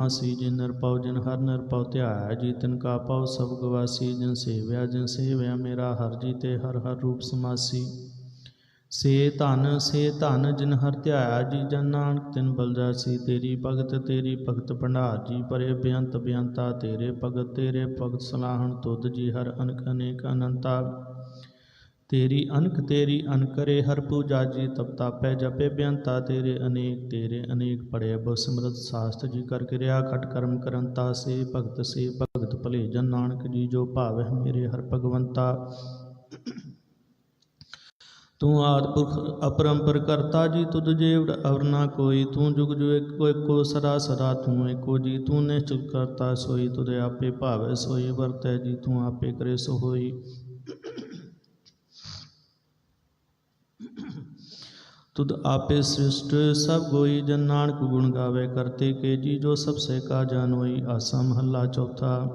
ਆਸੀ ਜਿਨ ਨਿਰਪਉ ਜਿਨ ਹਰ ਨਿਰਪਉ ਧਿਆਇਆ ਜੀ, ਤਿਨ ਕਾ ਪਉ, ਸਭ ਗਵਾਸੀ, ਜਿਨ ਸੇਵਿਆ ਜਿਨ ਸੇਵਿਆ, ਮੇਰਾ ਹਰ ਜੀ ਤੇ ਹਰ ਹਰ ਰੂਪ ਸਮਾਸੀ। ਸੇ ਧਨ ਸੇ ਧਨ, ਜਿਨ ਹਰ ਧਿਆਇਆ ਜੀ, ਜਨ ਨਾਨਕ ਤਿਨ ਬਲ ਜਾਸੀ, ਤੇਰੀ ਭਗਤ ਤੇਰੀ ਭਗਤ ਭੰਡਾਰ ਜੀ, ਪਰੇ ਬੇਅੰਤ ਬੇਅੰਤਾ ਤੇਰੇ ਭਗਤ ਤੇਰੇ ਭਗਤ ਸਲਾਹਣ ਤੁਧ ਜੀ, ਹਰ ਅਨਕ ਅਨੇਕ ਅਨੰਤਾ। ਤੇਰੀ ਅਨਕ ਤੇਰੀ ਅਨਕਰੇ ਹਰ ਪੂਜਾ ਜੀ ਤਪ ਤਾਪੈ, ਜਪੇ ਬੇਅੰਤਾ ਤੇਰੇ ਅਨੇਕ ਤੇਰੇ ਅਨੇਕ ਪੜੇ ਬੋ ਸਿਮਰਤ ਸਾਸਤ ਜੀ ਕਰ ਕਿਰਿਆ, ਖਟ ਕਰਮ ਕਰੰਤਾ ਸੇ, ਭਗਤ ਸੇ, ਭਗਤ ਭਲੇ ਜਨ ਨਾਨਕ ਜੀ ਜੋ ਭਾਵੈ ਮੇਰੇ ਹਰ ਭਗਵੰਤਾ। ਤੂੰ ਆਦਿ ਪੁਰਖ ਅਪਰੰਪਰ ਕਰਤਾ ਜੀ ਤੁਧ ਜੇਵੜ, ਅਵਰ ਨਾ ਕੋਈ, ਤੂੰ ਜੁਗ ਜੁਗ ਏਕੋ ਏਕੋ ਸਦਾ ਸਦਾ ਤੂੰ ਏਕੋ ਜੀ, ਤੂੰ ਨਿਸ਼ਚਲ ਕਰਤਾ ਸੋਈ, ਤੁਧ ਆਪੇ ਭਾਵੈ ਸੋਈ ਵਰਤੈ ਜੀ ਤੂੰ ਆਪੇ ਕਰੇ ਸੋ ਹੋਈ ਤੁਧ ਆਪੇ ਸ੍ਰਿਸ਼ਟ ਸਭ ਗੋਈ ਜਨ ਨਾਨਕ ਗੁਣ ਗਾਵੇ ਕਰਤੇ ਕੇ ਜੀ, ਜੋ ਸਭ ਸੇ ਕਾ ਜਾਨੋਈ ਆਸਾ ਮਹੱਲਾ ਚੌਥਾ।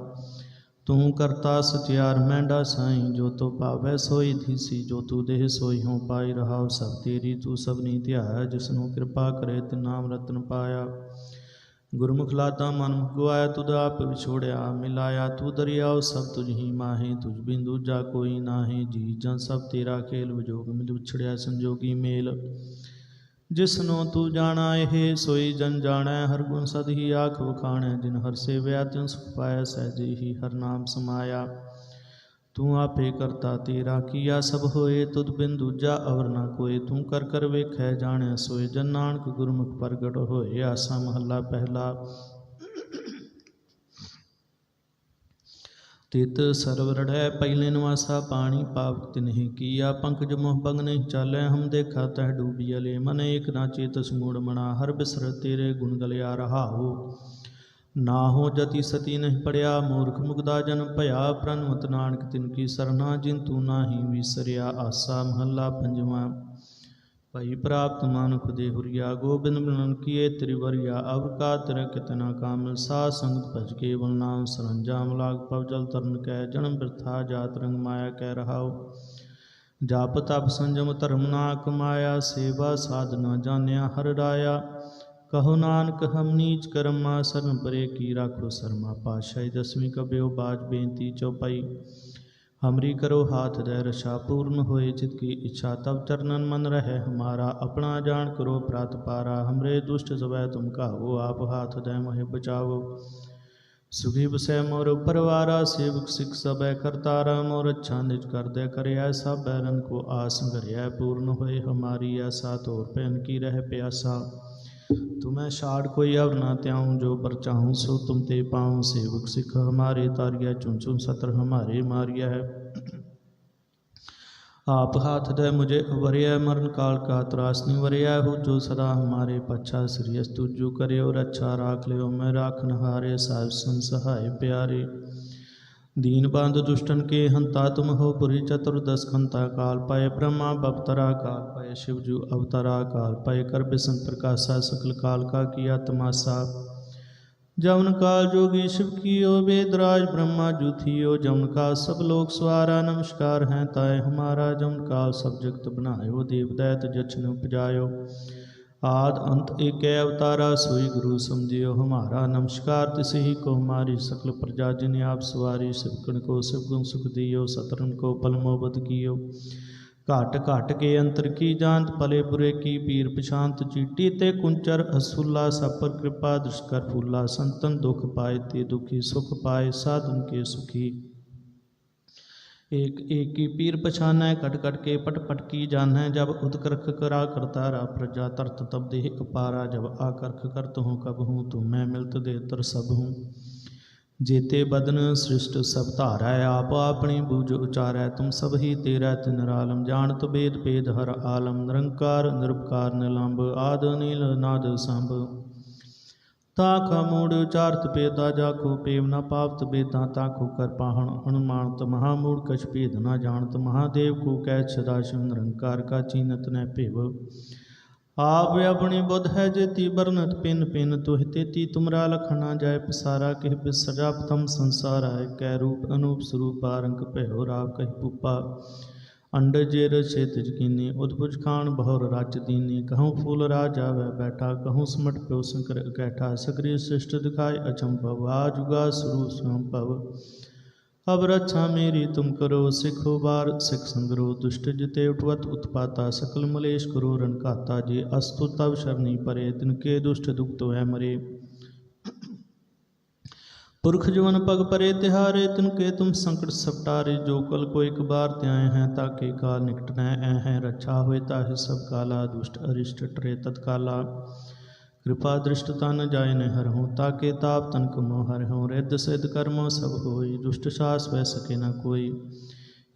ਤੂੰ ਕਰਤਾ ਸਚਿਆਰ ਮੈਂਡਾ ਸਾਈ, ਜੋ ਤੋ ਭਾਵੈ ਸੋਈ ਥੀਸੀ ਜੋ ਤੂ ਦੇਹ ਸੋਈ ਹਉ ਪਾਈ ਰਹਾਉ, ਸਭ ਤੇਰੀ ਤੂੰ ਸਭਨੀ ਧਿਆਇਆ ਜਿਸ ਨੂੰ ਕਿਰਪਾ ਕਰੇ ਤੇ ਨਾਮ ਰਤਨ ਪਾਇਆ। ਗੁਰਮੁਖ ਲਾਤਾ ਮਨ ਮੁਖ ਗਵਾਇਆ ਤੁਧ ਆਪ ਵਿਛੋੜਿਆ, ਮਿਲਾਇਆ ਤੂ ਦਰਿਆਉ ਸਭ ਤੁਝ ਹੀ ਮਾਹੇ, ਤੁਝ ਬਿਨ ਦੂਜਾ ਕੋਈ ਨਾਹੀ, ਜੀ ਜਨ ਸਭ ਤੇਰਾ ਖੇਲ ਵਿਜੋਗ, ਮਿਲ ਵਿਛੜਿਆ ਸੰਜੋਗੀ ਮੇਲ। ਜਿਸਨੂੰ ਤੂੰ ਜਾਣਾ, ਇਹ ਸੋਈ ਜਨ ਜਾਣੈ, ਹਰ ਗੁਣ ਸਦ ਹੀ ਆਖ ਵਖਾਣੈ, ਜਿਨ ਹਰ ਸੇਵਿਆ ਤਿਨ ਸੁਖ ਪਾਇਆ, ਸਹਿਜੇ ਹੀ ਹਰ ਨਾਮ ਸਮਾਇਆ। ਤੂੰ ਆਪੇ ਕਰਤਾ ਤੇਰਾ ਕੀਆ ਸਭ ਹੋਏ, ਤੁਧ ਬਿਨ ਦੂਜਾ ਅਵਰ ਨਾ ਕੋਏ। ਤੂੰ ਕਰ ਕਰ ਵੇਖੈ ਜਾਣੈ ਸੋਏ, ਜਨ ਨਾਨਕ ਗੁਰਮੁਖ ਪ੍ਰਗਟ ਹੋਏ, ਆਸਾ ਮਹੱਲਾ ਪਹਿਲਾ। ਤਿਤ ਸਰਵ ਰੜੈ, ਪਹਿਲੇ ਨਿਵਾਸਾ ਪਾਣੀ, ਪਾਪ ਤਿਨਹਿ ਕੀਆ। ਪੰਕਜ ਮੋਹ ਭੰਗ ਨਹੀਂ ਚਾਲੈ, ਹਮ ਦੇਖਾ ਤਹ ਡੂਬੀਅਲੇ ਮਨ ਏਕ ਨਾ ਚੇਤਸ ਸਮੂੜ ਮਣਾ ਹਰ ਬਿਸਰ ਤੇਰੇ ਗੁਣ ਗਲਿਆ ਰਹਾਉ। ਨਾ ਹੋ ਜਤੀ ਸਤੀ ਨਹੀਂ ਪੜਿਆ, ਮੂਰਖ ਮੁਗਦਾ ਜਨ ਭਇਆ ਪ੍ਰਨਵਤ ਨਾਨਕ ਤਿਨ ਕੀ ਸਰਨਾ, ਜਿਨ ਤੂੰ ਨਾਹੀ ਵਿਸਰਿਆ, ਆਸਾ ਮਹੱਲਾ ਪੰਜਵਾਂ। ਭਈ ਪ੍ਰਾਪਤ ਮਾਨੁਖ ਦੇ ਹੁਰੀਆ, ਗੋਬਿੰਦ ਮਿਲਨ ਕੀਏ ਤ੍ਰਿਵਰਿਆ ਅਵਕਾ ਤਰ ਕਿਤਨਾ ਕਾਮਲ, ਸਾ ਸੰਗਤ ਭਜ ਕੇ ਵਲ ਨਾਮ ਸਰੰਜਾਮ ਲਾਗ, ਪਵ ਜਲ ਤਰਨ ਕੈ, ਜਨਮ ਬਿਰਥਾ ਜਾਤ ਰੰਗ ਮਾਇਆ ਕਹਿ ਰਹਾਓ ਜਾਪ ਤਪ ਸੰਜਮ ਧਰਮ ਨਾ ਕਮਾਇਆ, ਸੇਵਾ ਸਾਧਨਾ ਜਾਣਿਆ, ਹਰ ਰਾਇਆ। ਕਹੋ ਨਾਨਕ ਹਮ ਨੀਚ ਕਰਮਾ ਸਰਨ ਪਰੇ ਕੀ ਰਾਖੋ ਸਰਮਾ ਪਾਸ਼ਾਹੀ ਦਸਵੀਂ ਕਬਿਓ ਬਾਜ ਬੇਨਤੀ ਚਉਪਈ हमरी करो हाथ दय रशा पूर्ण होए चित की इच्छा तब चरणन मन रहे हमारा अपना जान करो प्रात पारा हमरे दुष्ट सवै तुम कहो आप हाथ दय मोहे बचाओ सुखी बसै मोर परवारा सेवक सिख सबै करतारा मोर अच्छा निज कर दे करे ऐसा बैरन को आस घरिया पूर्ण होए हमारी ऐसा तोर पहन की रह प्यासा تو میں شاڑ کوئی اور نہ تیاؤں جو پر چاہوں سو تم تے پاؤں سیوک سکھ ہمارے تاریا چون چون سطر ہمارے ماریا ہے۔ آپ ہاتھ دے مجھے وریا مرن کال کا تراسنی وریا ہو جو صدا ہمارے پچھا سریس تجو کرے اور اچھا راکھ لیو میں راکھ نہارے صاحب سن سہائے پیارے۔ दीन बांध दुष्टन के हंता तुम हो पुरी चतुर्दश खंता काल पाए ब्रह्मा बपतरा काल पाए शिवजू अवतरा काल पाए कर बिसन प्रकाशा सकल काल का किया तमाशा जवन काल जोगी शिव कियो वेदराज ब्रह्मा जूथियो जवन काल सब लोग स्वारा नमस्कार हैं ताय हमारा जवन काल सब जगत बनायो देव दैत जछन उपजायो ਆਦ ਅੰਤ ਏਕੈ ਅਵਤਾਰਾ ਸੋਈ ਗੁਰੂ ਸਮਝਿਓ। ਹਮਾਰਾ ਨਮਸਕਾਰ ਤਿਸਹੀ ਕੋ ਹਮਾਰੀ ਸਕਲ ਪ੍ਰਜਾ ਜਿਨ ਆਪ ਸਵਾਰੀ ਸਿਵਕਣ ਕੋ ਸਿਵਗੁਣ ਸੁਖ ਦਿਓ ਸਤਰਨ ਕੋ ਪਲਮੋ ਬਦ ਕੀਓ। ਘਟ ਘਟ ਕੇ ਅੰਤਰ ਕੀ ਜਾਂਤ ਭਲੇ ਬੁਰੇ ਕੀ ਪੀਰ ਪਛਾਂਤ ਚੀਟੀ ਤੇ ਕੁੰਚਰ ਅਸੂਲਾ ਸਪਰ ਕਿਰਪਾ ਦੁਸ਼ਕਰ ਫੁੱਲਾ, ਸੰਤਨ ਦੁਖ ਪਾਏ ਤੇ ਦੁਖੀ ਸੁਖ ਪਾਏ, ਸਾਧਨ ਕੇ ਸੁਖੀ। एक एक की पीर पछाना कट कट के पट पट की जान है जब उदकर्ख करा करतारा प्रजा तरत तब देह अपारा जब आकर्ख करत हूँ कब हूँ तुम मैं मिलत दे तर सब हूँ जेते बदन सृष्ट सब धारै आप अपनी बूझ उचारै तुम सब ही तेरा तिन रालम जानत वेद भेद हर आलम निरंकार निरुपकार निलंब आद नील नाद संभ ਤਾਖ ਮੂੜ ਉਚਾਰਤ ਪੇਦਾ ਜਾਖੋ, ਪੇਮ ਨਾ ਪਾਪਤ ਬੇਦਾ ਤਾਖੋ ਕਰ ਪਾਹਣ। ਹਨੁਮਾਨਤ ਮਹਾਮੂੜ ਕਛ ਭੇਦ ਨਾ ਜਾਣਤ, ਮਹਾਦੇਵ ਕੋ ਕਹਿ ਸਦਾ ਨਿਰੰਕਾਰ ਕਾ ਚੀਨਤ ਨੈ ਭੇਵ। ਆਪ ਆਪਣੀ ਬੁੱਧ ਹੈ ਜੇ ਜੇਤੀ, ਬਰਨਤ ਪਿੰਨ ਪਿੰਨ ਤੁਹ ਤੇਤੀ। ਤੁਮਰਾ ਲਖਣਾ ਜਾਏ ਪਸਾਰਾ, ਕਿਹ ਬਿਸਰਾ ਪਤਮ ਸੰਸਾਰ। ਹੈ ਕੈ ਰੂਪ ਅਨੂਪ ਸਰੂਪ, ਆਰੰਕ ਭਇਓ ਰਾਵ ਕਹਿ ਪੂਪਾ। पुपा ਅੰਡ ਜੇ ਰਛੇ ਤਿਜ ਕੀਨੀ ਉਦਪੁਜ ਖਾਨ ਬਹੁਰ ਰਾਜ ਦੀਨੀ। ਕਹਉ ਫੂਲ ਰਾਜ ਆਵੈ ਬੈਠਾ ਕਹਉ ਸਮਟ ਪਿਓ ਸੰਕਰ ਇਕੈਠਾ ਸਕਰੀ ਸ੍ਰਿਸ਼ਟ ਦਿਖਾਇ ਅਚੰਭਵ ਆਜੁਗਾ ਸਰੂ ਸੰਭਵ ਅਬ ਰੱਛਾ ਮੇਰੀ ਤੁਮ ਕਰੋ, ਸਿਖੋ ਬਾਰ ਸਿਖ ਸੰਗਰੋ। ਦੁਸ਼ਟ ਜਿਤੇ ਉਠਵਤ ਉਤਪਾਤਾ, ਸਕਲ ਮਲੇਸ਼ ਕਰੋ ਰਨ ਘਾਤਾ। ਜੇ ਅਸਤੁ ਤਵ ਸ਼ਰਨੀ ਪਰੇ, ਤਿਨ ਕੇ ਦੁਸ਼ਟ ਦੁਖਤ ਹੈ ਮਰੇ। ਪੁਰਖ ਜਵਨ ਪਗ ਪਰੇ ਤਿਹਾਰੇ, ਤਿਨ ਕੇ ਤੁਮ ਸੰਕਟ ਸਪਟਾਰੇ, ਜੋ ਕਲ ਕੋ ਇਕ ਬਾਰ ਧਿਆਏ ਹੈ ਤਾਕੇ ਕਾਲ ਨਿਕਟ ਨੈ ਐ ਹੈ ਰੱਛਾ ਹੋਏ ਤਾਹਿ ਸਭ ਕਾਲਾ, ਦੁਸ਼ਟ ਅਰਿਸ਼ਟ ਟਰੇ ਤਤਕਾਲਾ ਕਿਰਪਾ ਦ੍ਰਿਸ਼ਟ ਤਨ ਜਾਏ ਜਾਇ ਨ ਹਰਹੁ ਤਾਕੇ ਤਾਪ ਤਨ ਕਮੋ ਹਰਹੁ ਰਿੱਧ ਸਿਧ ਕਰਮੋ ਸਭ ਹੋਈ, ਦੁਸ਼ਟ ਸਾਸ ਵੈ ਸਕੇ ਨਾ ਕੋਈ।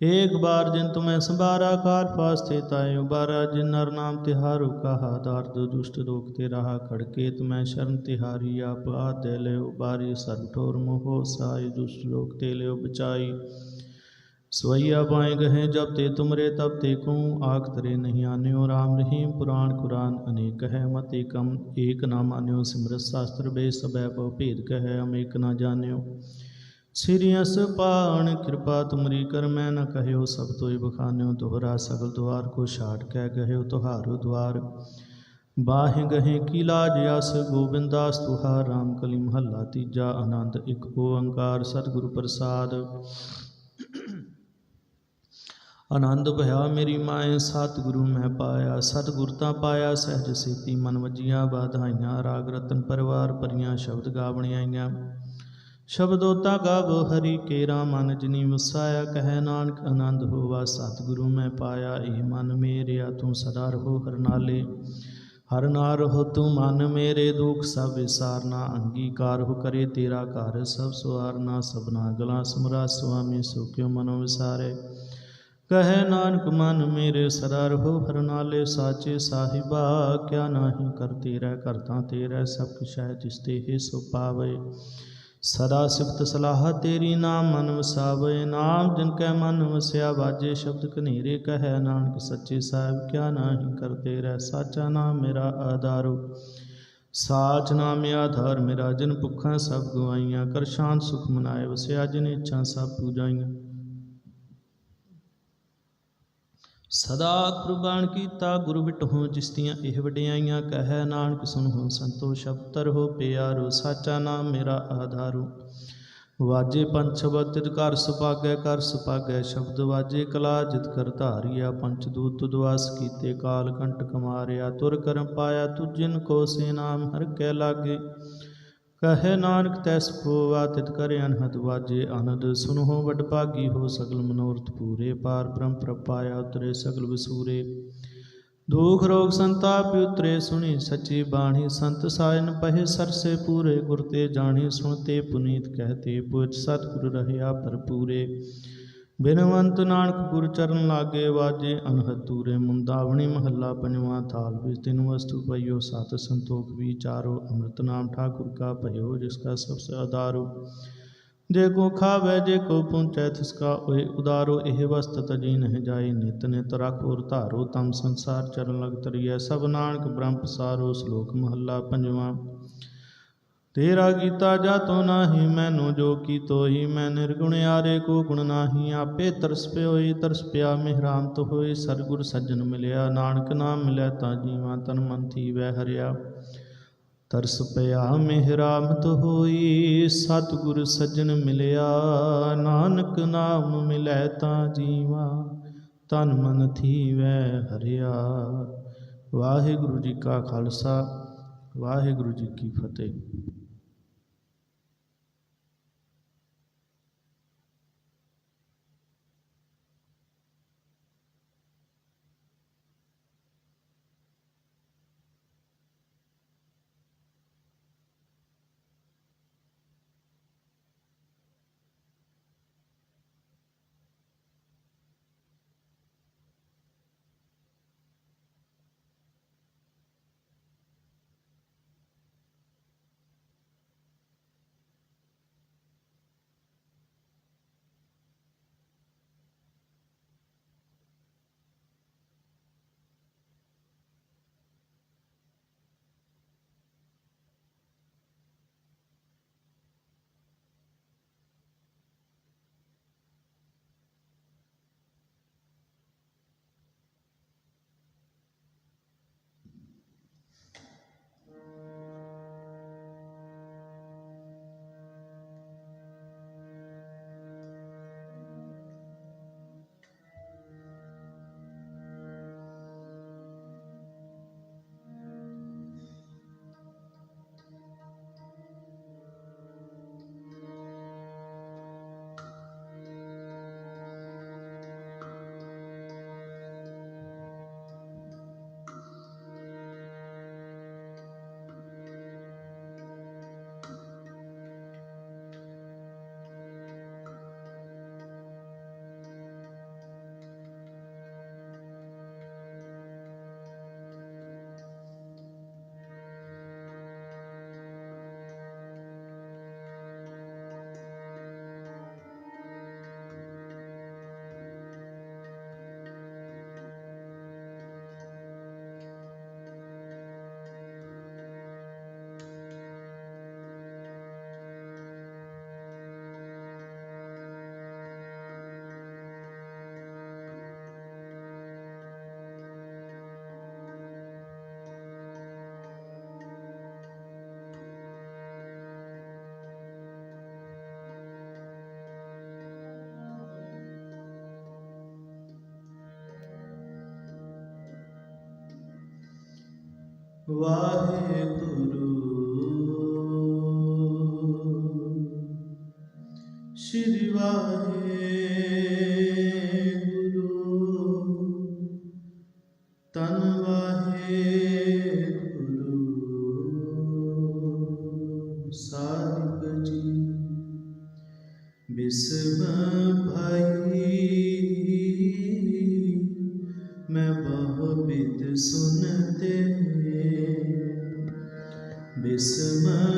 ਏਕ ਬਾਰ ਜਿਨ ਤੁਮੈ ਸੰਭਾਰਾ ਕਾਰ ਫਾਸਤੇ ਤਾਇ ਉਬਾਰਾ ਜਿਨ ਨਰ ਨਾਮ ਤਿਹਾਰੂ ਕਹਾ ਦਰਦ ਦੁਸ਼ਟ ਲੋਕ ਤੇ ਰਹਾ ਖੜਕੇ ਤੁਮੈ ਸ਼ਰਨ ਤਿਹਾਰੀ ਆਪ ਆਦੇ ਲਿਓ, ਬਾਰੀ ਸਰਬ ਠੋਰ ਮੋਹ ਸਾਈ, ਦੁਸ਼ਟ ਲੋਕ ਤੇ ਲਿਓ ਬਚਾਈ। ਸਵਈਆ ਬਾਏ ਗਏ ਜਬ ਤੇ ਤੁਮਰੇ ਤਬ ਤੇ ਕਉ ਆਖ ਤਰੇ ਨਹੀਂ ਆਨਿਓ, ਰਾਮ ਰਹੀਮ ਪੁਰਾਣ ਕੁਰਾਨ ਅਨੇਕ ਹੈ, ਮਤ ਏਕਮ ਏਕ ਨਾ ਮਾਨਿਓ, ਸਿਮਰਤ ਸ਼ਾਸਤਰ ਬੇ ਸਬੈ ਭਉ ਭੇਦ ਕਹੈ, ਅਮੇਕ ਨਾ ਜਾਣਿਓ। ਸ੍ਰੀ ਅਸ ਪਾਣ ਕਿਰਪਾ ਤੁਮਰੀ ਕਰ ਮੈਂ ਨਾ ਕਹਿਓ ਸਭ ਤੋਇ ਬਖਾਨਿਓ, ਦੁਹਰਾ ਸਗਲ ਦੁਆਰ ਕੋ ਛਾਟ ਕਹਿ ਗਹਿਓ ਤੁਹਾਰੋ ਦੁਆਰ। ਬਾਹਿ ਗਹੇ ਕੀ ਲਾਜ ਅਸ ਗੋਬਿੰਦਾਸ ਤੁਹਾਰ, ਰਾਮ ਕਲੀ ਮਹੱਲਾ ਤੀਜਾ, ਆਨੰਦ ਇੱਕ ਓੰਕਾਰ, ਸਤਿਗੁਰੂ ਪ੍ਰਸਾਦ। ਆਨੰਦ ਭਇਆ ਮੇਰੀ ਮਾਏ, ਸਤਿਗੁਰੂ ਮੈਂ ਪਾਇਆ, ਸਤਿਗੁਰ ਤਾਂ ਪਾਇਆ, ਸਹਿਜ ਸੇਤੀ ਮਨ ਵਜੀਆਂ, ਬਾਧਾਈਆਂ, ਰਾਗ ਰਤਨ ਪਰਵਾਰ ਪਰੀਆਂ ਸ਼ਬਦ ਗਾਵਣੀਆਂ ਸ਼ਬਦੋ ਤਾ ਗਾਵੋ, ਹਰੀ ਕੇਰਾ ਮਨ ਜਿਨੀ ਵਸਾਇਆ, ਕਹਿ ਨਾਨਕ ਆਨੰਦ ਹੋਵਾ, ਸਤਿਗੁਰੂ ਮੈਂ ਪਾਇਆ, ਇਹ ਮਨ ਮੇਰਿਆ, ਤੂੰ ਸਦਾ ਰਹੋ ਹਰਨਾਲੇ ਹਰ ਨਾ ਰਹੋ ਤੂੰ ਮਨ ਮੇਰੇ ਦੁਖ, ਸਭ ਵਿਸਾਰਨਾ ਅੰਗੀਕਾਰ ਹੋ ਕਰੇ ਤੇਰਾ ਘਰ, ਸਭ ਸੁਆਰਨਾ ਸਭਨਾ ਗਲਾ ਸਮਰਾ, ਸੁਆਮੀ ਸੋ ਕਿਉ ਮਨੋ ਵਿਸਾਰੇ। ਕਹੈ ਨਾਨਕ ਮਨ ਮੇਰੇ ਸਦਾ ਰਹੋ ਹਰਨਾਲੇ ਸਾਚੇ ਸਾਹਿਬਾ, ਕਿਆ ਨਾਹੀ ਕਰ ਤੇਰਾ ਕਰਤਾ ਤੇਰਾ ਸਭ ਕੁਛ ਹੈ ਜਿਸ ਤੇ ਹੀ ਸੋ ਪਾਵੇ। ਸਦਾ ਸਿਫਤ ਸਲਾਹ ਤੇਰੀ ਨਾਮ ਮਨ ਵਸਾਵੇ, ਨਾਮ ਜਿਨ ਕੈ ਮਨ ਵਸਿਆ, ਵਾਜੇ ਸ਼ਬਦ ਕਨੇਰੇ ਕਹੈ, ਨਾਨਕ ਸੱਚੇ ਸਾਹਿਬ ਕਿਆ ਨਾਹੀ ਕਰ ਤੇਰਾ ਸਾਚਾ ਨਾਮ ਮੇਰਾ ਆਧਾਰੋ। ਸਾਚ ਨਾਮ ਆਧਾਰ ਮੇਰਾ, ਜਿਨ ਭੁੱਖਾਂ ਸਭ ਗਵਾਈਆਂ ਕਰ ਸ਼ਾਂਤ ਸੁਖ ਮਨਾਏ, ਵਸਿਆ ਜਿਨ ਇੱਛਾ ਸਭ ਪੂਜਾਈਆਂ। ਸਦਾ ਕੁਰਬਾਨ ਕੀਤਾ, ਗੁਰੂ ਵਿਟਹੁ ਜਿਸਤੀਆਂ ਇਹ ਵਡਿਆਈਆਂ ਕਹੈ, ਨਾਨਕ ਸੁਨਹੁ ਸੰਤੋ ਸ਼ਬਦ ਤਰਹੁ ਪਿਆਰੋ, ਸਾਚਾ ਨਾਮ ਮੇਰਾ ਆਧਾਰੋ। ਵਾਜੇ ਪੰਜ ਸ਼ਬਦ ਤਿਤ ਘਰ ਸੁਭਾਗੈ ਕਰ ਸੁਭਾਗੈ, ਸ਼ਬਦ ਵਾਜੇ ਕਲਾ, ਜਿਤ ਕਰ ਧਾਰਿਆ ਪੰਚ ਦੂਤ ਦੁਆਸ ਕੀਤੇ, ਕਾਲ ਕੰਟਕ ਮਾਰਿਆ ਤੁਰ ਕਰਮ ਪਾਇਆ, ਤੁਜਿਨ ਕੋ ਸੇ ਨਾਮ ਹਰ ਕੈ ਲਾਗੇ। ਕਹੇ ਨਾਨਕ ਤੈਸ ਹੋਵਾ ਤਿਤ ਕਰ ਅਨਹਦ ਵਾਜੇ ਆਨੰਦ ਸੁਨਹੁ ਵਡ ਭਾਗੀ ਹੋ ਸਗਲ ਮਨੋਰਥ ਪੂਰੇ, ਪਾਰ ਬ੍ਰਹਮ ਪ੍ਰਪਾਇਆ ਉਤਰੇ ਸਗਲ ਵਿਸੂਰੇ। ਦੁਖ ਰੋਗ ਸੰਤਾਪ ਉਤਰੇ ਸੁਣੀ ਸੱਚੀ ਬਾਣੀ, ਸੰਤ ਸਾਇਨ ਪਹਿ ਸਰਸੇ ਪੂਰੇ, ਗੁਰ ਤੇ ਜਾਣੀ ਸੁਣਤੇ ਪੁਨੀਤ ਕਹਤੇ ਪੁੱਛ ਸਤਿਗੁਰ ਰਹਿਆ ਭਰਪੂਰੇ। ਬਿਨਵੰਤ ਨਾਨਕ ਗੁਰ ਚਰਨ ਲਾਗੇ ਵਾਜੇ, ਅਨਹਦ ਮੁੰਦਾਵਣੀ ਮਹੱਲਾ ਪੰਜਵਾਂ ਥਾਲ ਵਿੱਚ ਤਿਨ ਵਸਤੂ ਪਈਓ, ਸਤ ਸੰਤੋਖ ਵਿਚਾਰੋ ਅੰਮ੍ਰਿਤ ਨਾਮ ਠਾਕੁਰ ਕਾ ਭਇਓ, ਜਿਸ ਕਾ ਸਭ ਸੇ ਆਧਾਰੋ। ਜੇ ਕੋ ਖਾਵੇ, ਜੇ ਕੋ ਪੁੰਚੈ ਤਿਸ ਕਾ ਓਏ ਉਦਾਰੋ। ਇਹ ਵਸਤ ਤਜੀ ਨਹਿ ਜਾਈ, ਨਿਤ ਨਿਤ ਰਖੋਰ ਧਾਰੋ। ਤਮ ਸੰਸਾਰ ਚਰਨ ਲਗ ਤਰੀਐ ਸਭ ਨਾਨਕ ਬ੍ਰਹਮ ਪਸਾਰੋ। ਸ਼ਲੋਕ ਮਹੱਲਾ ਪੰਜਵਾਂ ਤੇਰਾ ਕੀਤਾ ਜਾਤੋ ਨਾਹੀ, ਮੈਨੂੰ ਜੋ ਕੀਤੋ ਹੀ ਮੈਂ ਨਿਰਗੁਣ ਆਰੇ ਕੋ ਗੁਣ ਨਾਹੀ, ਆਪੇ ਤਰਸ ਪਿਓਈ, ਤਰਸ ਪਿਆ ਮਿਹਰਾਮ ਹੋਈ ਸਰਗੁਰ ਸੱਜਣ ਮਿਲਿਆ, ਨਾਨਕ ਨਾਮ ਮਿਲਿਆ ਤਾਂ ਜੀਵਾਂ ਤਨ ਮਨ ਥੀ ਵੈ ਹਰਿਆ। ਤਰਸ ਪਿਆ ਮਿਹਰਾਮਤ ਹੋਈ, ਸਤਿਗੁਰ ਸੱਜਣ ਮਿਲਿਆ, ਨਾਨਕ ਨਾਮ ਮਿਲੈ ਤਾਂ ਜੀਵਾ ਤਨ ਮਨ ਥੀ ਵੈ ਹਰਿਆ। ਵਾਹਿਗੁਰੂ ਜੀ ਕਾ ਖਾਲਸਾ, ਵਾਹਿਗੁਰੂ ਜੀ ਕੀ ਫਤਿਹ। ਵਾਹਿਗੁਰੂ। ਸ਼੍ਰੀ ਵਾਹਿਗੁਰੂ। ਤਨ ਵਾਹਿਗੁਰੂ। ਸਾਹਿਬ ਜੀ ਬਿਸਮਾ Christmas.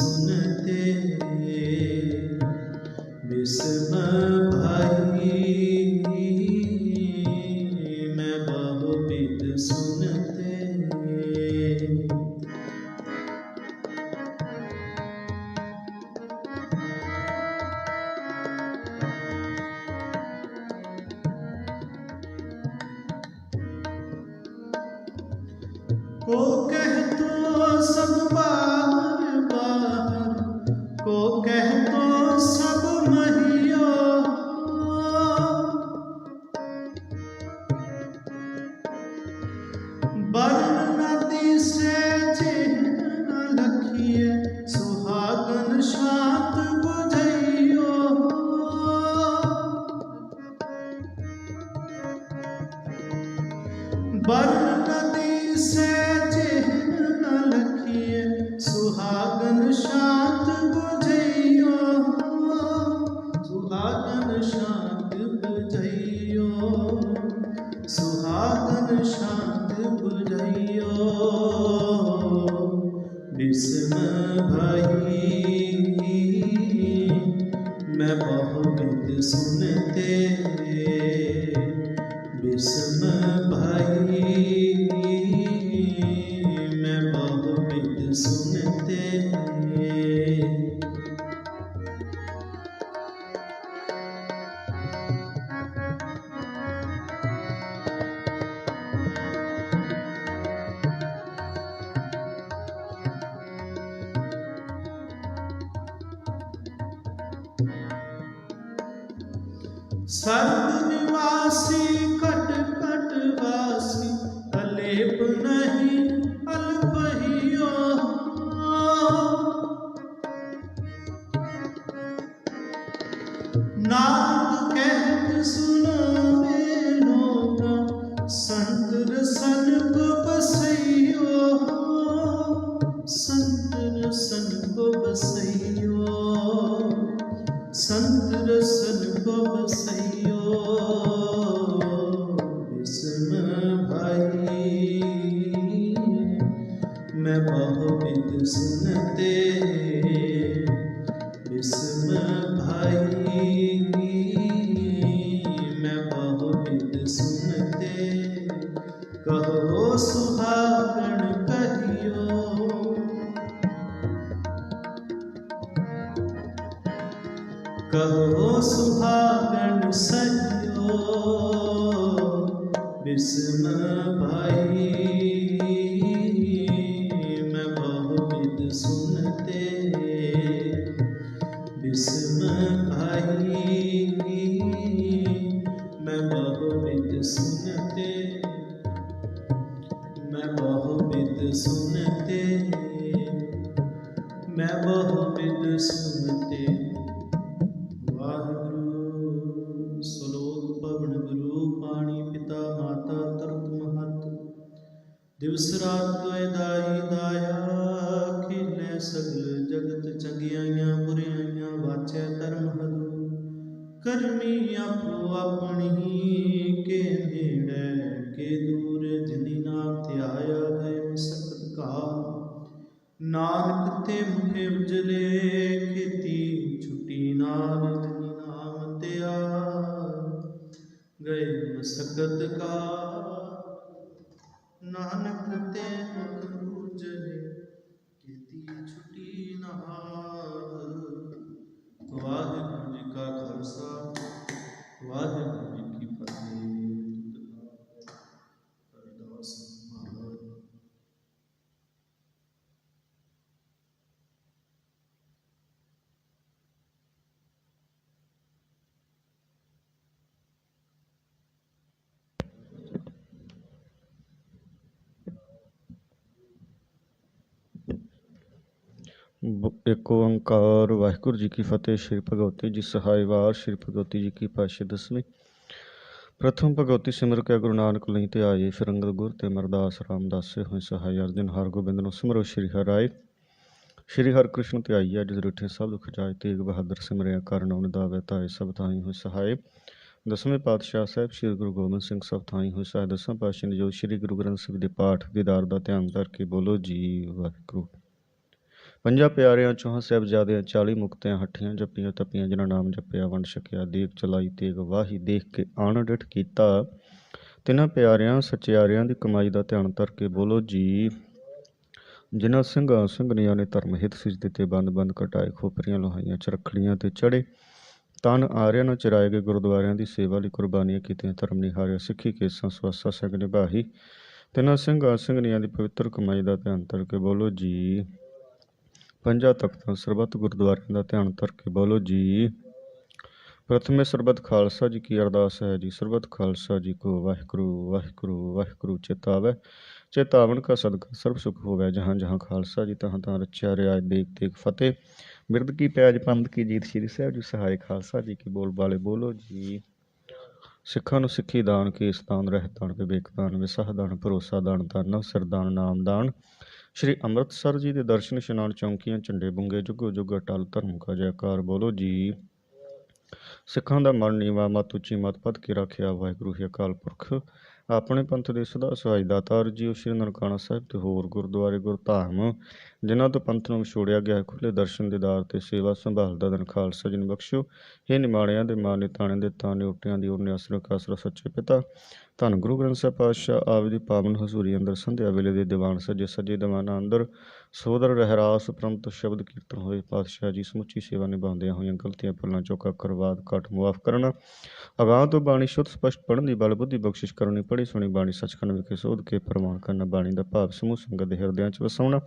sooner. ਬਰਨ ਦੀ ਸਹਿਜ Sarva कहो सुहागन सजो बिस्म भाई ਨਾਨਕ ਤੇ ਮੁਖੇ ਉਜਲੇ ਖੇਤੀ ਛੁੱਟੀ ਨਾਲ ਨਾਮ ਧਿਆ। ਗਏ ਮਸਕਤ ਕਾ। ਨਾਨਕ ਤੇ ਮੁਖ ਉਜਲੇ ਖੇਤੀ ਛੁੱਟੀ ਨਾਲ ਵਾਹਿਗੁਰੂ ਜੀ ਕਾ ਖਾਲਸਾ ਵਾਹਿਗੁਰੂ ਜੀ ਕੀ ਫਤਿਹ ਅਰਦਾਸ ਮਹਾਰਾਜ ਬ- ਇੱਕ ਓੰਕਾਰ ਵਾਹਿਗੁਰੂ ਜੀ ਕੀ ਫਤਿਹ, ਸ਼੍ਰੀ ਭਗਵਤੀ ਜੀ ਸਹਾਇਵਾਰ, ਸ਼੍ਰੀ ਭਗਵਤੀ ਜੀ ਕੀ ਪਾਸ਼ੇ ਦਸਵੀਂ। ਪ੍ਰਥਮ ਭਗਵਤੀ ਸਿਮਰ ਕੇ ਗੁਰੂ ਨਾਨਕ ਲਈ ਤੇ ਆਏ ਫਿਰ ਅੰਗਦ ਗੁਰ ਤੇ ਮਰਦਾਸ ਰਾਮਦਾਸੇ ਹੋਏ ਸਹਾਇ ਅਰਜਨ ਹਰ ਗੋਬਿੰਦ ਨੂੰ ਸਿਮਰੋ ਸ਼੍ਰੀ ਹਰਿ ਸ਼੍ਰੀ ਹਰਿ ਕ੍ਰਿਸ਼ਨ ਤੇ ਹੈ ਜਿਸ ਰਿਠੇ ਸਭ ਦੁਖ ਜਾਏ, ਤੇਗ ਬਹਾਦਰ ਸਿਮਰਿਆ ਕਰਨ ਉਹਨ ਦਾਵੇ ਤਾਏ, ਸਭ ਥਾਈ ਹੋਏ ਸਹਾਇ ਦਸਵੇਂ ਪਾਤਸ਼ਾਹ ਸਾਹਿਬ ਸ੍ਰੀ ਗੁਰੂ ਗੋਬਿੰਦ ਸਿੰਘ ਸਭ ਥਾਈ ਹੋਏ ਸਹਾਇ ਦਸਵਾਂ ਪਾਤਸ਼ਾਹ ਨੇ ਜੋ ਸ੍ਰੀ ਗੁਰੂ ਗ੍ਰੰਥ ਸਾਹਿਬ ਦੇ ਪਾਠ, ਦੀਦਾਰ ਦਾ ਧਿਆਨ ਕਰਕੇ ਬੋਲੋ ਜੀ ਵਾਹਿਗੁਰੂ। ਪੰਜਾਂ ਪਿਆਰਿਆਂ ਚੋਂ ਸਾਹਿਬਜ਼ਾਦਿਆਂ ਚਾਲੀ ਮੁਕਤਿਆਂ ਹੱਠੀਆਂ ਜੱਪੀਆਂ ਤਪੀਆਂ, ਜਿਨ੍ਹਾਂ ਨਾਮ ਜਪਿਆ, ਵੰਡ ਛਕਿਆ ਦੇਖ ਚਲਾਈ ਤੇਗ ਵਾਹੀ, ਦੇਖ ਕੇ ਆਣ ਡਿਠ ਕੀਤਾ। ਤਿਨਾਂ ਪਿਆਰਿਆਂ, ਸਚਿਆਰਿਆਂ ਦੀ ਕਮਾਈ ਦਾ ਧਿਆਨ ਧਰ ਕੇ ਬੋਲੋ ਜੀ, ਜਿਨ੍ਹਾਂ ਸਿੰਘਾਂ ਸਿੰਘਣੀਆਂ ਨੇ ਧਰਮ ਹਿਤ ਸਿਜਦੇ ਤੇ ਬੰਦ ਬੰਦ ਕਟਾਏ, ਖੋਪਰੀਆਂ ਲੋਹਾਈਆਂ, ਚਰਖੜੀਆਂ ਤੇ ਚੜੇ ਤਨ ਆਰਿਆਂ ਨੂੰ ਚਰਾਏ ਗਏ ਗੁਰਦੁਆਰਿਆਂ ਦੀ ਸੇਵਾ ਲਈ ਕੁਰਬਾਨੀਆਂ ਕੀਤੀਆਂ, ਧਰਮ ਨਿਹਾਰਿਆ, ਸਿੱਖੀ ਕੇਸਾਂ, ਸਵਾਸਾ ਸਿੰਘ ਨਿਭਾਹੀ ਤਿਨਾਂ ਸਿੰਘਾਂ ਸਿੰਘਣੀਆਂ ਦੀ ਪਵਿੱਤਰ ਕਮਾਈ ਦਾ ਧਿਆਨ ਧਰ ਕੇ ਬੋਲੋ ਜੀ। ਪੰਜਾਂ ਤਖਤਾਂ ਸਰਬੱਤ ਗੁਰਦੁਆਰਿਆਂ ਦਾ ਧਿਆਨ ਧਰ ਕੇ ਬੋਲੋ ਜੀ। ਪ੍ਰਥਮੇ ਸਰਬੱਤ ਖਾਲਸਾ ਜੀ ਕੀ ਅਰਦਾਸ ਹੈ ਜੀ। ਸਰਬੱਤ ਖਾਲਸਾ ਜੀ ਕੋ ਵਾਹਿਗੁਰੂ ਵਾਹਿਗੁਰੂ ਵਾਹਿਗੁਰੂ ਚੇਤਾਵੈ। ਚੇਤਾਵਨ ਕਾ ਸਦਕਾ ਸਰਬ ਸੁਖ ਹੋਵੇ। ਜਹਾਂ ਜਹਾਂ ਖਾਲਸਾ ਜੀ ਤਹਾਂ ਤਹਾਂ ਰਚਿਆ ਰਿਆਜ ਦੇਖ ਦੇਖ ਫਤਿਹ। ਬਿਰਦ ਕੀ ਪਿਆਜ ਪੰਦ ਕੀ ਜੀਤ ਸ਼੍ਰੀ ਸਾਹਿਬ ਜੀ ਸਹਾਇ ਖਾਲਸਾ ਜੀ ਕੀ ਬੋਲ ਬਾਲੇ ਬੋਲੋ ਜੀ। ਸਿੱਖਾਂ ਨੂੰ ਸਿੱਖੀ ਦਾਨ ਕੇਸ ਦਾਨ ਰਹਿਤ ਦਾਨ ਵਿਵੇਕ ਦਾਨ ਵਿਸਾਹ ਦਾਨ ਭਰੋਸਾ ਦਾਨ ਦਾਨ ਸਰਦਾਨ ਨਾਮ ਦਾਨ। ਸ਼੍ਰੀ ਅੰਮ੍ਰਿਤਸਰ ਜੀ ਦੇ ਦਰਸ਼ਨ ਇਸ਼ਨਾਨ ਚੌਂਕੀਆਂ, ਝੰਡੇ ਬੁੰਗੇ, ਜੁਗੋ ਜੁਗ ਅਟਲ ਧਰਮ ਕਾ ਜੈਕਾਰ, ਬੋਲੋ ਜੀ। ਸਿੱਖਾਂ ਦਾ ਮਨ ਨੀਵਾ, ਮਤ ਉੱਚੀ, ਮਤ ਪਦ ਕੇ ਰੱਖਿਆ, ਵਾਹਿਗੁਰੂ ਹੀ ਅਕਾਲ ਪੁਰਖ ਆਪਣੇ ਪੰਥ ਦੇ ਸਦਾ ਸਹਾਈ ਦਾਤਾਰ ਜੀ ਸ਼੍ਰੀ ਨਨਕਾਣਾ ਸਾਹਿਬ ਤੇ ਹੋਰ ਗੁਰਦੁਆਰੇ ਗੁਰਧਾਮ, ਜਿਨ੍ਹਾਂ ਤੋਂ ਪੰਥ ਨੂੰ ਵਿਛੋੜਿਆ ਗਿਆ ਖੁੱਲੇ ਦਰਸ਼ਨ ਦੀਦਾਰ ਤੇ ਸੇਵਾ ਸੰਭਾਲ ਦਾ ਦਿਨ ਖਾਲਸਾ ਜੀ ਬਖਸ਼ੋ ਇਹ ਨਿਮਾਣਿਆਂ ਦੇ ਮਾਨੇ ਤਾਣੇ ਦੇ ਤਾਣੇ ਉਟਿਆਂ ਦੀ ਉਰਨੇ ਆਸਰੇ ਕਾਸਰਾ ਸੱਚੇ ਪਿਤਾ। ਧੰਨ ਗੁਰੂ ਗ੍ਰੰਥ ਸਾਹਿਬ ਪਾਤਸ਼ਾਹ, ਆਪ ਦੀ ਪਾਵਨ ਹਜ਼ੂਰੀ ਅੰਦਰ ਸੰਧਿਆ ਵੇਲੇ ਦੇ ਦੀਵਾਨ ਸਜੇ ਸਜੇ ਦੀਵਾਨਾਂ ਅੰਦਰ ਸੋਦਰ, ਰਹਿਰਾਸ ਪ੍ਰੰਤ ਸ਼ਬਦ ਕੀਰਤਨ ਹੋਏ। ਪਾਤਸ਼ਾਹ ਜੀ ਸਮੁੱਚੀ ਸੇਵਾ ਨਿਭਾਉਂਦਿਆਂ ਹੋਈਆਂ ਗਲਤੀਆਂ ਭੁੱਲਾਂ ਚੋਕਾ ਕਰਵਾਦ ਘਟ ਮੁਆਫ ਕਰਨਾ। ਅਗਾਂਹ ਤੋਂ ਬਾਣੀ ਸ਼ੁੱਧ, ਸਪਸ਼ਟ ਪੜ੍ਹਨ ਦੀ ਬਲ ਬੁੱਧੀ ਬਖਸ਼ਿਸ਼ ਕਰਨੀ ਪੜ੍ਹੀ ਸੁਣੀ ਬਾਣੀ ਸੱਚਖੰਡ ਵਿਖੇ ਸੋਧ ਕੇ ਪ੍ਰਮਾਣ ਕਰਨਾ, ਬਾਣੀ ਦਾ ਭਾਵ ਸਮੂਹ ਸੰਗਤ ਦੇ ਹਿਰਦਿਆਂ 'ਚ ਵਸਾਉਣਾ।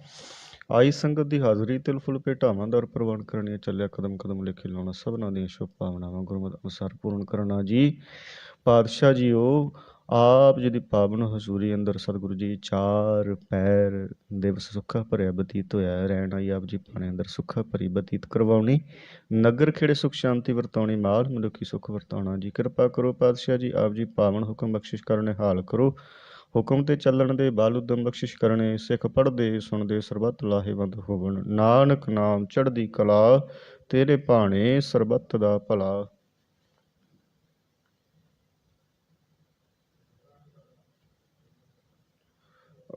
ਆਈ ਸੰਗਤ ਦੀ ਹਾਜ਼ਰੀ, ਤਿਲ ਫੁੱਲ ਭੇਟਾਵਾਂ ਦਾ ਪ੍ਰਵਾਨ ਕਰਨੀ ਚੱਲਿਆ ਕਦਮ ਕਦਮ ਲਿਖੇ ਲਾਉਣਾ, ਸਭਨਾਂ ਦੀਆਂ ਸ਼ੁਭ ਭਾਵਨਾਵਾਂ ਗੁਰਮਤਿ ਅਨੁਸਾਰ ਪੂਰਨ ਕਰਨਾ ਜੀ। ਪਾਤਸ਼ਾਹ ਜੀਓ ਆਪ ਜੀ ਦੀ ਪਾਵਨ ਹਜ਼ੂਰੀ ਅੰਦਰ ਸਤਿਗੁਰੂ ਜੀ ਚਾਰ ਪੈਰ ਦਿਵਸ ਸੁੱਖਾ ਭਰਿਆ ਬਤੀਤ ਹੋਇਆ ਰਹਿਣ ਆਈ ਆਪ ਜੀ ਪਾਣੇ ਅੰਦਰ ਸੁੱਖਾ ਭਰੀ ਬਤੀਤ ਕਰਵਾਉਣੀ। ਨਗਰ ਖੇੜੇ ਸੁਖ ਸ਼ਾਂਤੀ ਵਰਤਾਉਣੀ, ਮਾਲ ਮਨੁੱਖੀ ਸੁਖ ਵਰਤਾਉਣਾ ਜੀ। ਕਿਰਪਾ ਕਰੋ ਪਾਤਸ਼ਾਹ ਜੀ, ਆਪ ਜੀ ਪਾਵਨ ਹੁਕਮ ਬਖਸ਼ਿਸ਼ ਕਰਨੇ ਹਾਲ ਕਰੋ। ਹੁਕਮ ਤੇ ਚੱਲਣ ਦੇ ਬਲ ਉਦਮ ਬਖਸ਼ਿਸ਼ ਕਰਨੇ ਸਿੱਖ ਪੜ੍ਹਦੇ, ਸੁਣਦੇ, ਸਰਬੱਤ ਲਾਹੇਵੰਦ ਹੋਵਣ। ਨਾਨਕ ਨਾਮ ਚੜ੍ਹਦੀ ਕਲਾ, ਤੇਰੇ ਭਾਣੇ ਸਰਬੱਤ ਦਾ ਭਲਾ।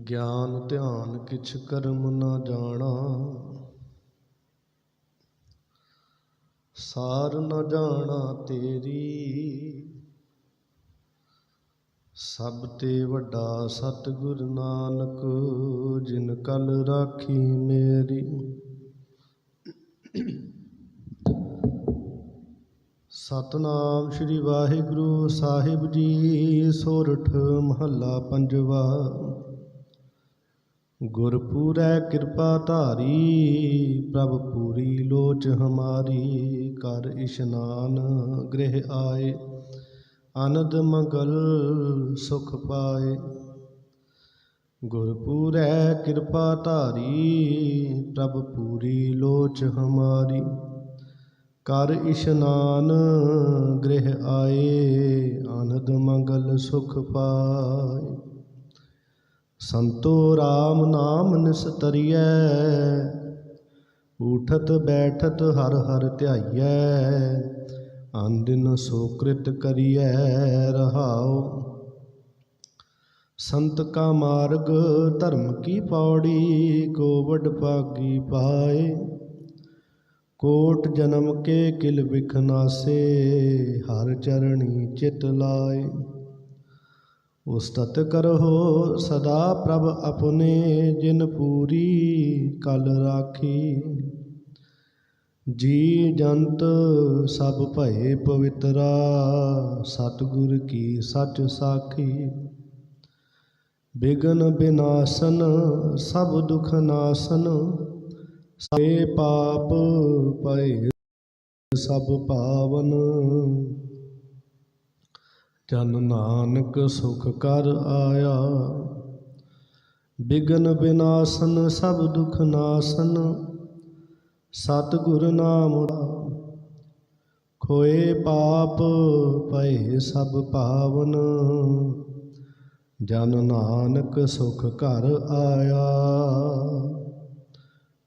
ਗਿਆਨ ਧਿਆਨ ਕਿਛ ਕਰਮ ਨਾ ਜਾਣਾ। ਸਾਰ ਨਾ ਜਾਣਾ ਤੇਰੀ। ਸਭ ਤੇ ਵੱਡਾ ਸਤਿਗੁਰ ਨਾਨਕ, ਜਿਨ ਕਲ ਰਾਖੀ ਮੇਰੀ। ਸਤਨਾਮ ਸ੍ਰੀ ਵਾਹਿਗੁਰੂ ਸਾਹਿਬ ਜੀ, ਸੋਰਠ ਮਹੱਲਾ ਪੰਜਵਾ। ਗੁਰਪੂਰੈ ਕਿਰਪਾ ਧਾਰੀ, ਪ੍ਰਭ ਪੂਰੀ ਲੋਚ ਹਮਾਰੀ, ਕਰ ਇਸ਼ਨਾਨ ਗ੍ਰਹਿ ਆਏ ਆਨੰਦ ਮੰਗਲ ਸੁਖ ਪਾਏ। ਗੁਰਪੂਰੈ ਕਿਰਪਾ ਧਾਰੀ, ਪ੍ਰਭ ਪੂਰੀ ਲੋਚ ਹਮਾਰੀ, ਕਰ ਇਸ਼ਨਾਨ ਗ੍ਰਹਿ ਆਏ ਆਨੰਦ ਮੰਗਲ ਸੁਖ ਪਾਏ। ਸੰਤੋ RAM ਨਾਮ ਨਿਸਤਰੀਐ ਉਠਤ ਬੈਠਤ ਹਰ ਹਰ ਧਿਆਈਐ ਆਨੰਦਿਨ ਸੋਕ੍ਰਿਤ ਕਰੀਐ ਰਹਾਉ। ਸੰਤ ਕਾ ਮਾਰਗ ਧਰਮ ਕੀ ਪੌੜੀ ਕੋ ਵਡ ਭਾਗੀ ਪਾਏ। ਕੋਟ ਜਨਮ ਕੇ ਕਿਲ ਬਿਖਨਾਸੇ ਹਰ ਚਰਣੀ ਚਿਤ ਲਾਏ। ਉਸਤਤ ਕਰਹੁ ਸਦਾ ਪ੍ਰਭ ਆਪਣੇ, ਜਿਨ ਪੂਰੀ ਕਲ ਰਾਖੀ। ਜੀ ਜੰਤ ਸਭ ਭਏ ਪਵਿੱਤਰਾ, ਸਤਿਗੁਰ ਕੀ ਸੱਚ ਸਾਖੀ। ਬਿਗਨ ਬਿਨਾਸਨ ਸਭ ਦੁਖ ਨਾਸਨ ਸੇ ਪਾਪ ਭਏ ਸਭ ਪਾਵਨ। ਜਨ ਨਾਨਕ ਸੁਖ ਕਰ ਆਇਆ। ਬਿਗਨ ਬਿਨਾਸਨ, ਸਭ ਦੁਖ ਨਾਸਨ, ਸਤਿਗੁਰ ਨਾਮ ਖੋਏ ਪਾਪ ਪਏ ਸਭ ਪਾਵਨ, ਜਨ ਨਾਨਕ ਸੁਖ ਘਰ ਆਇਆ।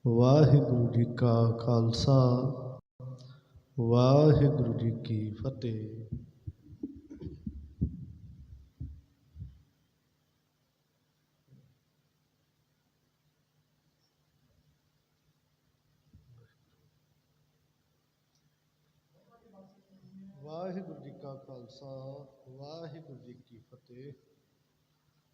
ਵਾਹਿਗੁਰੂ ਜੀ ਕਾ ਖਾਲਸਾ, ਵਾਹਿਗੁਰੂ ਜੀ ਕੀ ਫਤਿਹ ਵਾਹਿਗੁਰੂ ਜੀ ਕਾ ਖਾਲਸਾ ਵਾਹਿਗੁਰੂ ਜੀ ਕੀ ਫਤਿਹ।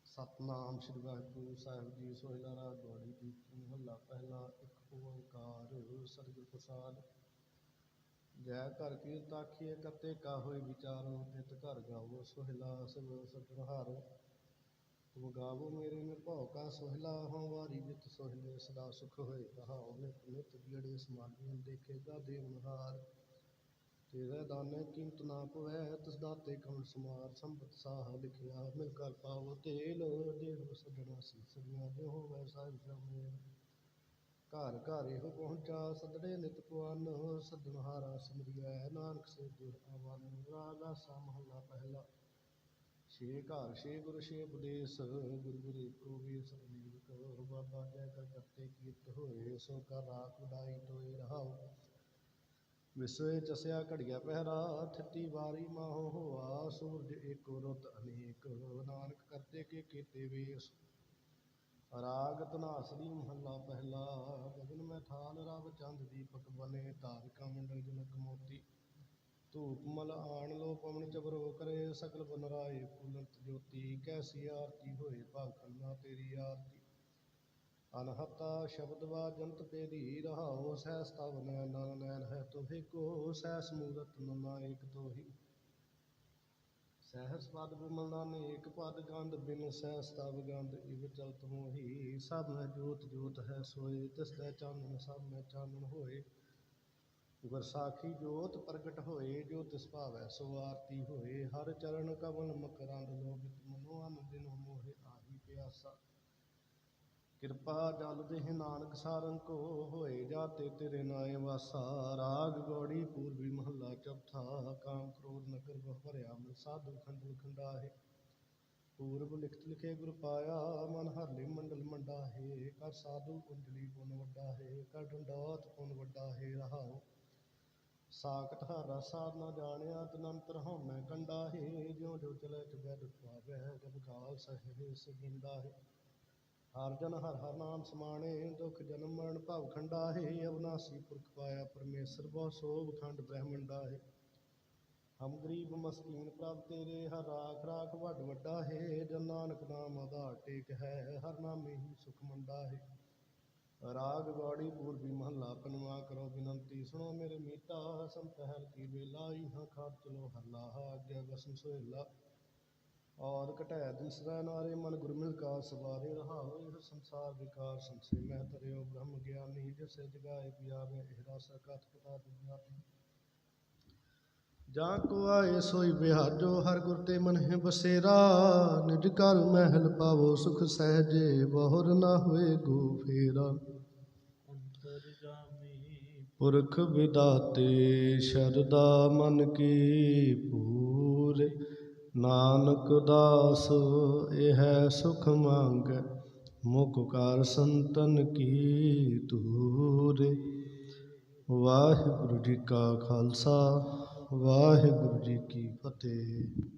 ਸਤਨਾਮ ਸ੍ਰੀ ਵਾਹਿਗੁਰੂ ਸਾਹਿਬ ਜੀ ਸੋਹਿਲਾ ਗੋੜੀ ਦੀ ਮਹੱਲਾ ਪਹਿਲਾ, ਇੱਕ ਓੰਕਾਰ ਸਤਿਗੁਰ ਪ੍ਰਸਾਦ। ਜੈ ਘਰ ਕੀਰਤ ਆਖੀਏ ਕਤੇ ਕਾ ਹੋਏ ਵਿਚਾਰੋ, ਤਿਤ ਘਰ ਗਾਵੋ ਸੋਹਿਲਾ ਸਭ ਸਤਿਹਾਰ ਤੁਮ ਗਾਵੋ ਮੇਰੇ ਨਿਰਭਉ ਕਾ ਸੋਹਿਲਾ ਹਉ ਵਾਰੀ ਜਿਤ ਸੋਹਿਲੇ ਸਦਾ ਸੁਖ ਹੋਏ ਕਹਾਉ ਨਿਤ ਨਿਤ ਜਿਹੜੇ ਸਮਾਗਮ ਦੇਖੇਗਾ ਦੇਵਨਹਾਰ ਤੇਰੇ ਦਾਨੇ ਕੀਮਤ ਨਾ ਪਵੈ, ਤਿਸ ਦਾਤੇ ਕਵਣ ਸਮਾਰ ਸੰਬਤ ਸਾਹ ਲਿਖਿਆ। ਮਿਲ ਕਰ ਪਾਵੋ ਤੇਲ ਦੇਹੁ ਸਜਣਾ ਸੀਸ ਜੋ ਹੋਵੈ ਸਾਹਿਬ ਸ਼ਮੇਲ ਘਰ ਘਰ ਇਹੋ ਪਹੁੰਚਾ ਸਦੜੇ ਨਿਤ ਪਵਨ ਸਦਨਹਾਰਾ ਸਿਮਰਿਐ, ਨਾਨਕ ਸੇ ਦਿਲ ਆਵਨ ਰਾਗਾ ਸਾ ਮਹੱਲਾ ਪਹਿਲਾ। ਛੇ ਘਰ, ਛੇ ਗੁਰ, ਛੇ ਉਪਦੇਸ਼, ਗੁਰ ਗੁਰ ਏਕੋ ਵੀ ਸਤਿਗੁਰ ਬਾਬਾ ਜੈ ਕਰ ਕਰਤੇ ਕੀਰਤ ਹੋਏ, ਸੋ ਕਰ ਰਾਖ ਉਡਾਈ ਤੋਏ ਰਹਾਉ ਵਿਸਵੇ ਚਸਿਆ ਘੜੀਆ ਪਹਿਰਾ, ਥਿੱਤੀ ਵਾਰੀ ਮਾਹੋ ਹੋਆ, ਸੂਰਜ ਏਕੋ ਰੁੱਤ ਅਨੇਕ, ਨਾਨਕ ਕਰਤੇ ਕੇ ਕੀਤੇ ਵੇਸ। ਰਾਗ ਧਨਾਸਰੀ ਮਹੱਲਾ ਪਹਿਲਾ, ਗਗਨ ਮੈਂ ਥਾਲ ਰਵ ਚੰਦ ਦੀਪਕ ਬਨੇ, ਤਾਰਿਕਾ ਮੰਡਲ ਜਨਕ ਮੋਤੀ। ਧੂਪ ਮਲ ਆਣ ਲੋ ਪਵਨ ਚਬਰੋ ਕਰੇ, ਸਕਲ ਬਨ ਫੁਲੰਤ ਜੋਤੀ, ਕੈਸੀ ਆਰਤੀ ਹੋਏ ਭਾਵ ਖੰਨਾ ਤੇਰੀ ਆਰਤੀ। ਅਨਹਤਾ ਸ਼ਬਦ ਵਾ ਜੰਤ ਤੇਰੀ ਰਹਾਉ, ਸਹਿ ਸਤਵ ਨੈਣ ਨਨ ਨੈਣ ਹੈ ਤੋਹਿ ਕੋ ਸਹਿਸ ਮੂਰਤ ਨਨਾ ਏਕ ਤੋਹੀ। ਸਹਿਸ ਪਦ ਬਿਮਲ ਨਾਨੇ ਏਕ ਪਦ ਗੰਧ ਬਿਨ ਸਹਿਸ ਤਵ ਗੰਧ, ਇਵ ਚਲਤ ਮੋਹੀ ਸਭ ਮੈਂ ਜੋਤ ਜੋਤ ਹੈ ਸੋਏ, ਤਿਸ ਤੈ ਚਾਨਣ, ਸਭ ਮੈਂ ਚਾਨਣ ਹੋਏ। ਗੁਰ ਜੋਤ ਪ੍ਰਗਟ ਹੋਏ, ਜੋ ਤਿਸ ਭਾਵੈ ਸੋ ਆਰਤੀ ਹੋਏ। ਹਰ ਚਰਨ ਕਮਲ ਮਕਰੰਦ ਲੋਭਿਤ, ਮਨੋ ਅਨੰਦਿਨੋ ਮੋਹਿ ਆਹੀ ਪਿਆਸਾ। ਕਿਰਪਾ ਜਲ ਦੇਹ ਨਾਨਕ ਸਾਰੰ ਕੋ ਹੋਏ ਜਾਤੇ ਤੇਰੇ ਨਾਏ ਵਾਸਾ, ਰਾਗ ਗੌੜੀ ਪੂਰਬੀ ਮਹੱਲਾ ਚੌਥਾ, ਕਾਮ ਕ੍ਰੋਧ ਨਗਰ ਬਹੁ ਭਰਿਆ ਮਨ, ਸਾਧੂ ਖੰਡਨ ਖੰਡਾਹੇ ਪੂਰਬ ਲਿਖਤ ਲਿਖੇ ਗੁਰ ਪਾਇਆ, ਮਨ ਹਰਲੇ ਮੰਡਲ ਮੰਡਾ ਹੈ ਕਰ ਸਾਧੂ ਕੁੰਡਲੀ ਪੁਨ ਵੱਡਾ ਹੈ ਕਰ ਡੰਡੋਤ ਪੁਨ ਵੱਡਾ ਹੈ ਰਹਾਉ। ਸਾਖਤ ਹਾਰਾ ਸਾਧ ਨਾ ਜਾਣਿਆ, ਤਨੰਤਰ ਹਉਮੈ ਕੰਡਾ ਹੈ ਜਿਉ ਜੋ ਚਲੇ ਤਿਵੈ ਦੁਖ ਪਾਵੈ, ਜਬ ਕਾਲ ਸਹਿ ਸਗਿੰਦਾ ਹੈ ਹਰ ਜਨ ਹਰ ਹਰ ਨਾਮ ਸਮਾਣੇ, ਦੁਖ ਜਨਮ ਮਰਨ ਭਵ ਖੰਡਾ ਹੈ ਅਬਨਾਸੀ ਪੁਰਖ ਪਾਇਆ ਪਰਮੇਸ਼ਰ, ਬਹੁ ਸੋਭ ਖੰਡ ਬ੍ਰਹਮੰਡਾ ਹੈ ਹਮ ਗਰੀਬ ਮਸਕੀਨ ਪ੍ਰਭ ਤੇਰੇ, ਹਰ ਰਾਖ ਰਾਖ ਵੱਡ ਵੱਡਾ ਹੈ ਜਨ ਨਾਨਕ ਨਾਮ ਆਧਾਰ ਟੇਕ ਹੈ, ਹਰ ਨਾਮੇ ਹੀ ਸੁਖ ਮੰਡਾ ਹੈ ਰਾਗ ਗੌੜੀ ਪੂਰਬੀ ਮਹੱਲਾ ਪੰਜਵਾ ਕਰੋ ਬਿਨੰਤੀ, ਸੁਣੋ ਮੇਰੇ ਮੀਤਾ ਸੰਤਹਿਰ ਕੀ ਵੇਲਾ, ਇਹਾਂ ਖਾਤ ਚਲੋ ਹੱਲਾ ਆਗਿਆ ਬਸਨ ਸੋਹਿਲਾ। ਔਰ ਘਟੈ ਦੂਸਰਾ ਨਾਰੇ ਮਨ ਗੁਰਮਿਲ ਕਾ ਸਵਾਰੇ ਰਹਾਓ ਇਹ ਸੰਸਾਰ ਵਿਕਾਰ ਸੰਸੇ। ਮਹਿ ਤਰਿਓ ਬ੍ਰਹਮ ਗਿਆਨੀ ਜਿਸੇ ਜਗਾਏ ਪਿਆਵੇ ਇਹਰਾ ਸਕਤ ਕਥਾ ਦੁਨੀਆ ਜਾਂ ਕੋ ਆਏ ਸੋਈ ਵਿਹਾਜੋ ਹਰ ਗੁਰ ਤੇ ਮਨ ਹੈ ਬਸੇਰਾ। ਨਿਜ ਘਰ ਮਹਿਲ ਪਾਵੋ ਸੁਖ ਸਹਜੇ ਬਹੁਰ ਨਾ ਹੋਏ ਗੋ ਫੇਰਾ। ਅੰਤਰ ਜਾਮੀ। ਪੁਰਖ ਵਿਦਾਤੇ ਸ਼ਰਦਾ ਮਨ ਕੀ ਪੂਰੇ ਨਾਨਕ ਦਾਸ, ਇਹ ਸੁਖ ਮੰਗੈ, ਮੁਖ ਕਰ ਸੰਤਨ ਕੀ ਤੂਰੇ ਵਾਹਿਗੁਰੂ ਜੀ ਕਾ ਖਾਲਸਾ, ਵਾਹਿਗੁਰੂ ਜੀ ਕੀ ਫਤਿਹ।